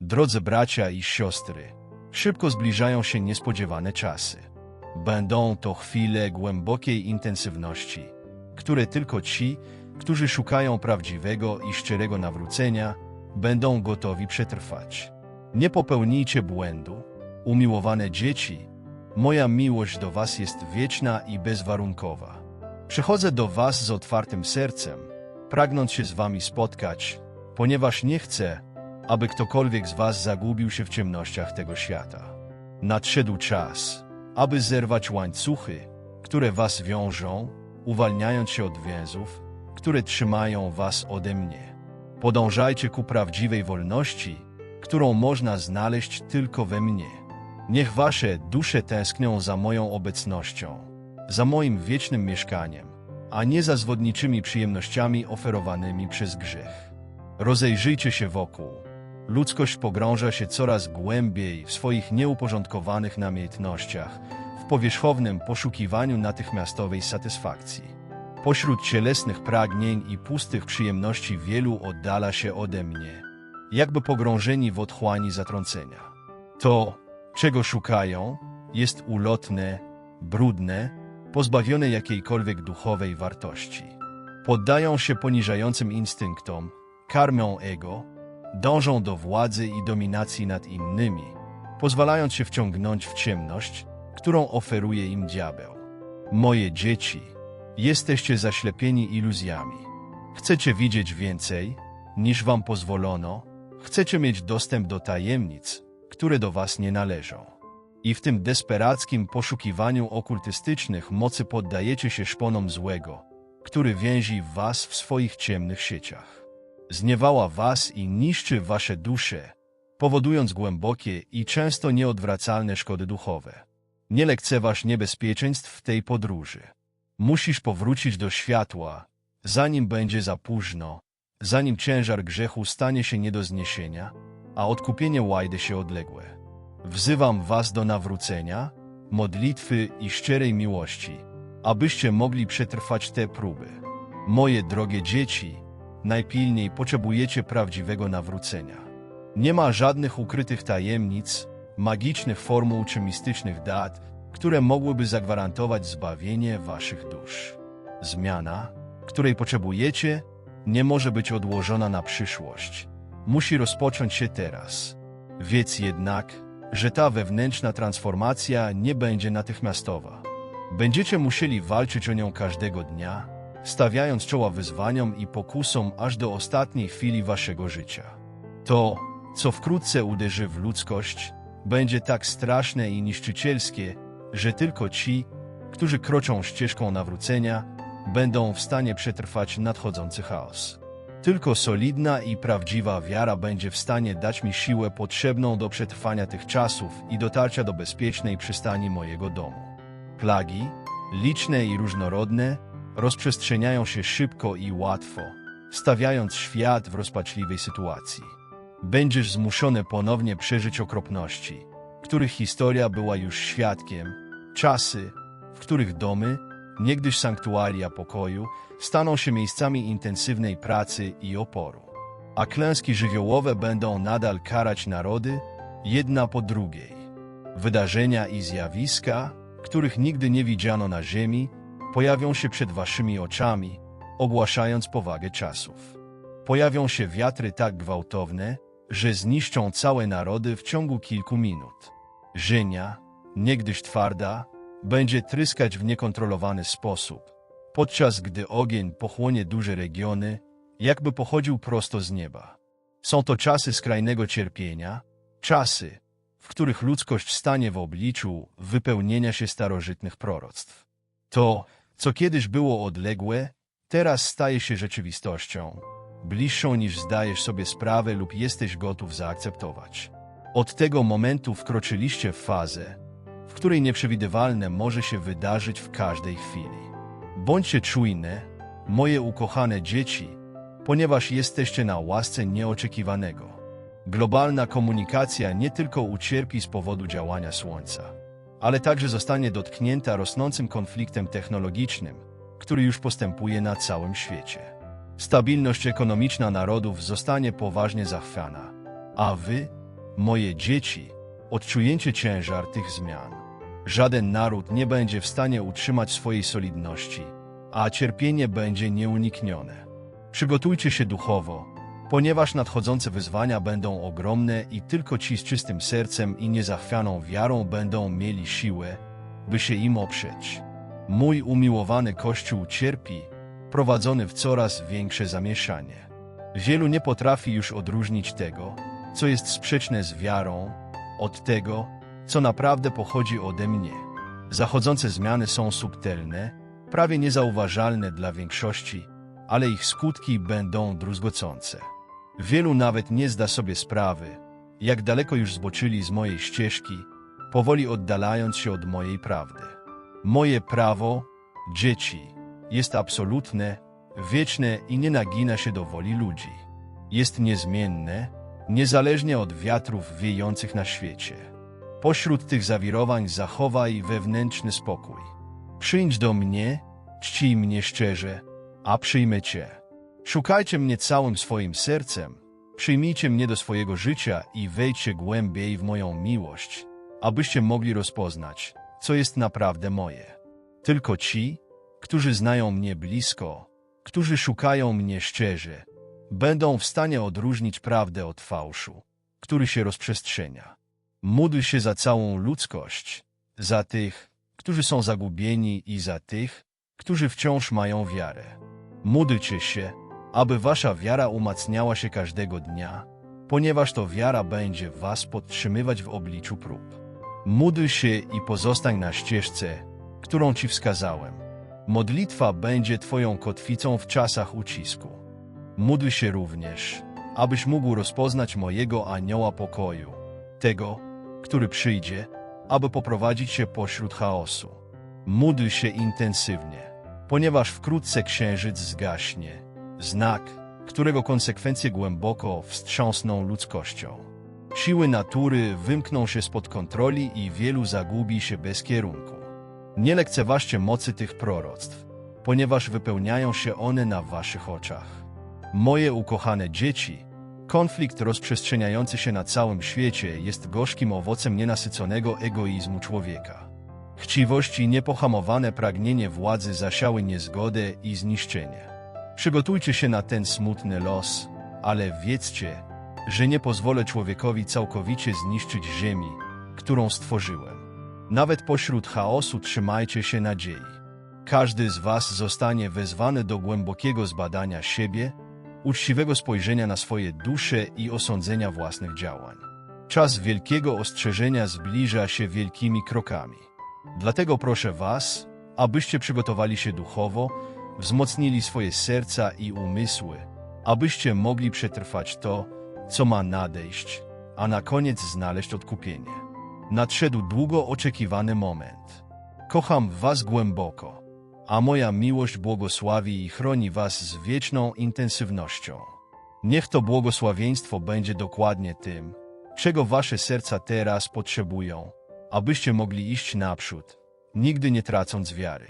Drodzy bracia i siostry, szybko zbliżają się niespodziewane czasy. Będą to chwile głębokiej intensywności, które tylko ci, którzy szukają prawdziwego i szczerego nawrócenia, będą gotowi przetrwać. Nie popełnijcie błędu. Umiłowane dzieci, moja miłość do was jest wieczna i bezwarunkowa. Przychodzę do was z otwartym sercem, pragnąc się z wami spotkać, ponieważ nie chcę, aby ktokolwiek z was zagubił się w ciemnościach tego świata. Nadszedł czas, aby zerwać łańcuchy, które was wiążą, uwalniając się od więzów, które trzymają was ode mnie. Podążajcie ku prawdziwej wolności, którą można znaleźć tylko we mnie. Niech wasze dusze tęsknią za moją obecnością, za moim wiecznym mieszkaniem, a nie za zwodniczymi przyjemnościami oferowanymi przez grzech. Rozejrzyjcie się wokół. Ludzkość pogrąża się coraz głębiej w swoich nieuporządkowanych namiętnościach, w powierzchownym poszukiwaniu natychmiastowej satysfakcji. Pośród cielesnych pragnień i pustych przyjemności wielu oddala się ode mnie, jakby pogrążeni w otchłani zatrącenia. To, czego szukają, jest ulotne, brudne, pozbawione jakiejkolwiek duchowej wartości. Poddają się poniżającym instynktom, karmią ego, dążą do władzy i dominacji nad innymi, pozwalając się wciągnąć w ciemność, którą oferuje im diabeł. Moje dzieci, jesteście zaślepieni iluzjami. Chcecie widzieć więcej, niż wam pozwolono, chcecie mieć dostęp do tajemnic, które do was nie należą. I w tym desperackim poszukiwaniu okultystycznych mocy poddajecie się szponom złego, który więzi was w swoich ciemnych sieciach. Zniewała was i niszczy wasze dusze, powodując głębokie i często nieodwracalne szkody duchowe. Nie lekceważ niebezpieczeństw w tej podróży. Musisz powrócić do światła, zanim będzie za późno, zanim ciężar grzechu stanie się nie do zniesienia, a odkupienie łajdy się odległe. Wzywam was do nawrócenia, modlitwy i szczerej miłości, abyście mogli przetrwać te próby. Moje drogie dzieci, najpilniej potrzebujecie prawdziwego nawrócenia. Nie ma żadnych ukrytych tajemnic, magicznych formuł czy mistycznych dat, które mogłyby zagwarantować zbawienie waszych dusz. Zmiana, której potrzebujecie, nie może być odłożona na przyszłość. Musi rozpocząć się teraz. Wiedz jednak, że ta wewnętrzna transformacja nie będzie natychmiastowa. Będziecie musieli walczyć o nią każdego dnia, stawiając czoła wyzwaniom i pokusom aż do ostatniej chwili waszego życia. To, co wkrótce uderzy w ludzkość, będzie tak straszne i niszczycielskie, że tylko ci, którzy kroczą ścieżką nawrócenia, będą w stanie przetrwać nadchodzący chaos. Tylko solidna i prawdziwa wiara będzie w stanie dać mi siłę potrzebną do przetrwania tych czasów i dotarcia do bezpiecznej przystani mojego domu. Plagi, liczne i różnorodne, rozprzestrzeniają się szybko i łatwo, stawiając świat w rozpaczliwej sytuacji. Będziesz zmuszony ponownie przeżyć okropności, których historia była już świadkiem, czasy, w których domy, niegdyś sanktuaria pokoju, staną się miejscami intensywnej pracy i oporu. A klęski żywiołowe będą nadal karać narody, jedna po drugiej. Wydarzenia i zjawiska, których nigdy nie widziano na ziemi, pojawią się przed waszymi oczami, ogłaszając powagę czasów. Pojawią się wiatry tak gwałtowne, że zniszczą całe narody w ciągu kilku minut. Ziemia, niegdyś twarda, będzie tryskać w niekontrolowany sposób, podczas gdy ogień pochłonie duże regiony, jakby pochodził prosto z nieba. Są to czasy skrajnego cierpienia, czasy, w których ludzkość stanie w obliczu wypełnienia się starożytnych proroctw. To, co kiedyś było odległe, teraz staje się rzeczywistością, bliższą niż zdajesz sobie sprawę lub jesteś gotów zaakceptować. Od tego momentu wkroczyliście w fazę, w której nieprzewidywalne może się wydarzyć w każdej chwili. Bądźcie czujne, moje ukochane dzieci, ponieważ jesteście na łasce nieoczekiwanego. Globalna komunikacja nie tylko ucierpi z powodu działania Słońca, ale także zostanie dotknięta rosnącym konfliktem technologicznym, który już postępuje na całym świecie. Stabilność ekonomiczna narodów zostanie poważnie zachwiana, a wy, Moje dzieci, odczujecie ciężar tych zmian. Żaden naród nie będzie w stanie utrzymać swojej solidności, a cierpienie będzie nieuniknione. Przygotujcie się duchowo, ponieważ nadchodzące wyzwania będą ogromne i tylko ci z czystym sercem i niezachwianą wiarą będą mieli siłę, by się im oprzeć. Mój umiłowany Kościół cierpi, prowadzony w coraz większe zamieszanie. Wielu nie potrafi już odróżnić tego, co jest sprzeczne z wiarą, od tego, co naprawdę pochodzi ode mnie. Zachodzące zmiany są subtelne, prawie niezauważalne dla większości, ale ich skutki będą druzgocące. Wielu nawet nie zda sobie sprawy, jak daleko już zboczyli z mojej ścieżki, powoli oddalając się od mojej prawdy. Moje prawo, dzieci, jest absolutne, wieczne i nie nagina się do woli ludzi. Jest niezmienne, niezależnie od wiatrów wiejących na świecie. Pośród tych zawirowań zachowaj wewnętrzny spokój. Przyjdź do mnie, czcij mnie szczerze, a przyjmę cię. Szukajcie mnie całym swoim sercem, przyjmijcie mnie do swojego życia i wejdźcie głębiej w moją miłość, abyście mogli rozpoznać, co jest naprawdę moje. Tylko ci, którzy znają mnie blisko, którzy szukają mnie szczerze, będą w stanie odróżnić prawdę od fałszu, który się rozprzestrzenia. Módl się za całą ludzkość, za tych, którzy są zagubieni i za tych, którzy wciąż mają wiarę. Módlcie się, aby wasza wiara umacniała się każdego dnia, ponieważ to wiara będzie was podtrzymywać w obliczu prób. Módl się i pozostań na ścieżce, którą ci wskazałem. Modlitwa będzie twoją kotwicą w czasach ucisku. Módl się również, abyś mógł rozpoznać mojego anioła pokoju, tego, który przyjdzie, aby poprowadzić się pośród chaosu. Módl się intensywnie, ponieważ wkrótce księżyc zgaśnie, znak, którego konsekwencje głęboko wstrząsną ludzkością. Siły natury wymkną się spod kontroli i wielu zagubi się bez kierunku. Nie lekceważcie mocy tych proroctw, ponieważ wypełniają się one na waszych oczach. Moje ukochane dzieci, konflikt rozprzestrzeniający się na całym świecie jest gorzkim owocem nienasyconego egoizmu człowieka. Chciwość i niepohamowane pragnienie władzy zasiały niezgodę i zniszczenie. Przygotujcie się na ten smutny los, ale wiedzcie, że nie pozwolę człowiekowi całkowicie zniszczyć ziemi, którą stworzyłem. Nawet pośród chaosu trzymajcie się nadziei. Każdy z Was zostanie wezwany do głębokiego zbadania siebie, uczciwego spojrzenia na swoje dusze i osądzenia własnych działań. Czas wielkiego ostrzeżenia zbliża się wielkimi krokami. Dlatego proszę Was, abyście przygotowali się duchowo, wzmocnili swoje serca i umysły, abyście mogli przetrwać to, co ma nadejść, a na koniec znaleźć odkupienie. Nadszedł długo oczekiwany moment. Kocham Was głęboko, a moja miłość błogosławi i chroni Was z wieczną intensywnością. Niech to błogosławieństwo będzie dokładnie tym, czego Wasze serca teraz potrzebują, abyście mogli iść naprzód, nigdy nie tracąc wiary.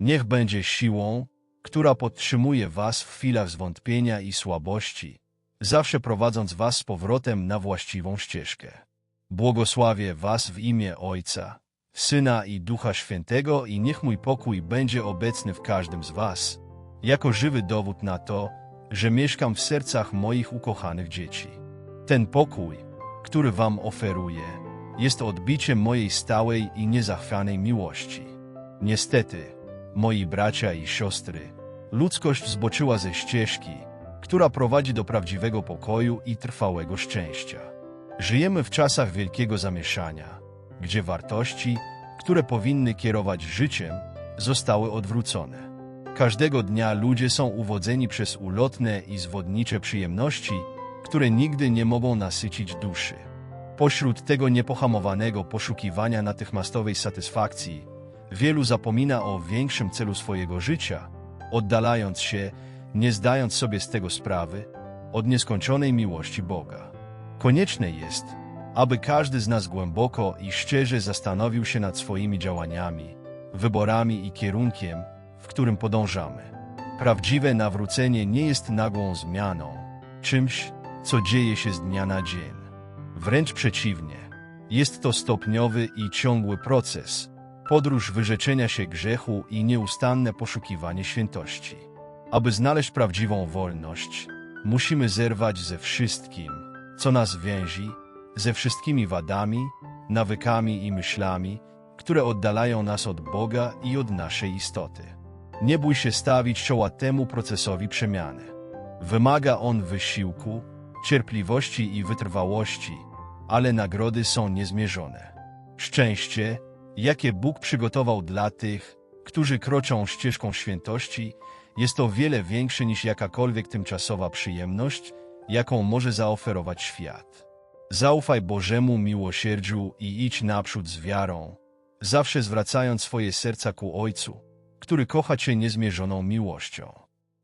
Niech będzie siłą, która podtrzymuje Was w chwilach zwątpienia i słabości, zawsze prowadząc Was z powrotem na właściwą ścieżkę. Błogosławię Was w imię Ojca, Syna i Ducha Świętego i niech mój pokój będzie obecny w każdym z Was, jako żywy dowód na to, że mieszkam w sercach moich ukochanych dzieci. Ten pokój, który Wam oferuję, jest odbiciem mojej stałej i niezachwianej miłości. Niestety, moi bracia i siostry, ludzkość zboczyła ze ścieżki, która prowadzi do prawdziwego pokoju i trwałego szczęścia. Żyjemy w czasach wielkiego zamieszania, gdzie wartości, które powinny kierować życiem, zostały odwrócone. Każdego dnia ludzie są uwodzeni przez ulotne i zwodnicze przyjemności, które nigdy nie mogą nasycić duszy. Pośród tego niepohamowanego poszukiwania natychmiastowej satysfakcji, wielu zapomina o większym celu swojego życia, oddalając się, nie zdając sobie z tego sprawy, od nieskończonej miłości Boga. Konieczne jest, aby każdy z nas głęboko i szczerze zastanowił się nad swoimi działaniami, wyborami i kierunkiem, w którym podążamy. Prawdziwe nawrócenie nie jest nagłą zmianą, czymś, co dzieje się z dnia na dzień. Wręcz przeciwnie. Jest to stopniowy i ciągły proces, podróż wyrzeczenia się grzechu i nieustanne poszukiwanie świętości. Aby znaleźć prawdziwą wolność, musimy zerwać ze wszystkim, co nas więzi, ze wszystkimi wadami, nawykami i myślami, które oddalają nas od Boga i od naszej istoty. Nie bój się stawić czoła temu procesowi przemiany. Wymaga on wysiłku, cierpliwości i wytrwałości, ale nagrody są niezmierzone. Szczęście, jakie Bóg przygotował dla tych, którzy kroczą ścieżką świętości, jest o wiele większe niż jakakolwiek tymczasowa przyjemność, jaką może zaoferować świat. Zaufaj Bożemu miłosierdziu i idź naprzód z wiarą, zawsze zwracając swoje serca ku Ojcu, który kocha Cię niezmierzoną miłością.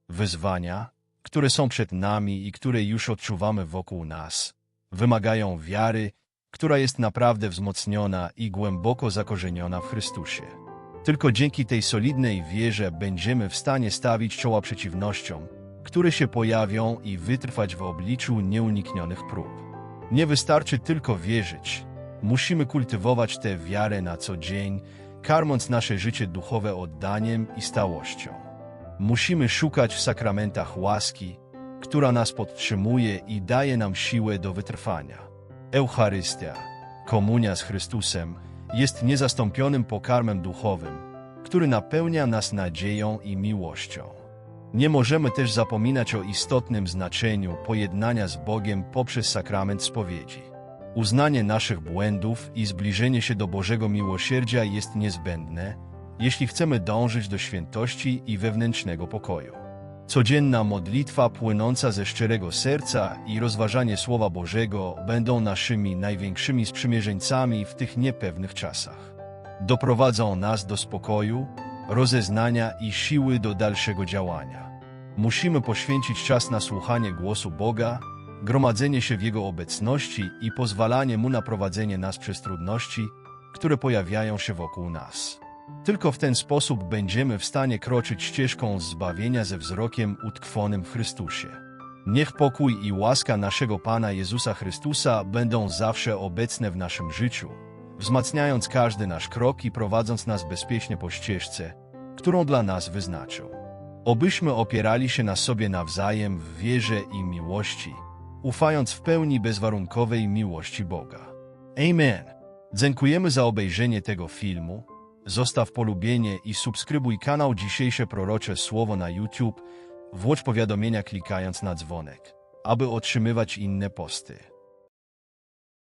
Wyzwania, które są przed nami i które już odczuwamy wokół nas, wymagają wiary, która jest naprawdę wzmocniona i głęboko zakorzeniona w Chrystusie. Tylko dzięki tej solidnej wierze będziemy w stanie stawić czoła przeciwnościom, które się pojawią i wytrwać w obliczu nieuniknionych prób. Nie wystarczy tylko wierzyć, musimy kultywować tę wiarę na co dzień, karmąc nasze życie duchowe oddaniem i stałością. Musimy szukać w sakramentach łaski, która nas podtrzymuje i daje nam siłę do wytrwania. Eucharystia, komunia z Chrystusem, jest niezastąpionym pokarmem duchowym, który napełnia nas nadzieją i miłością. Nie możemy też zapominać o istotnym znaczeniu pojednania z Bogiem poprzez sakrament spowiedzi. Uznanie naszych błędów i zbliżenie się do Bożego miłosierdzia jest niezbędne, jeśli chcemy dążyć do świętości i wewnętrznego pokoju. Codzienna modlitwa płynąca ze szczerego serca i rozważanie Słowa Bożego będą naszymi największymi sprzymierzeńcami w tych niepewnych czasach. Doprowadzą nas do spokoju, rozeznania i siły do dalszego działania. Musimy poświęcić czas na słuchanie głosu Boga, gromadzenie się w Jego obecności i pozwalanie Mu na prowadzenie nas przez trudności, które pojawiają się wokół nas. Tylko w ten sposób będziemy w stanie kroczyć ścieżką zbawienia ze wzrokiem utkwonym w Chrystusie. Niech pokój i łaska naszego Pana Jezusa Chrystusa będą zawsze obecne w naszym życiu, wzmacniając każdy nasz krok i prowadząc nas bezpiecznie po ścieżce, którą dla nas wyznaczył. Obyśmy opierali się na sobie nawzajem w wierze i miłości, ufając w pełni bezwarunkowej miłości Boga. Amen. Dziękujemy za obejrzenie tego filmu. Zostaw polubienie i subskrybuj kanał Dzisiejsze Prorocze Słowo na YouTube. Włącz powiadomienia klikając na dzwonek, aby otrzymywać inne posty.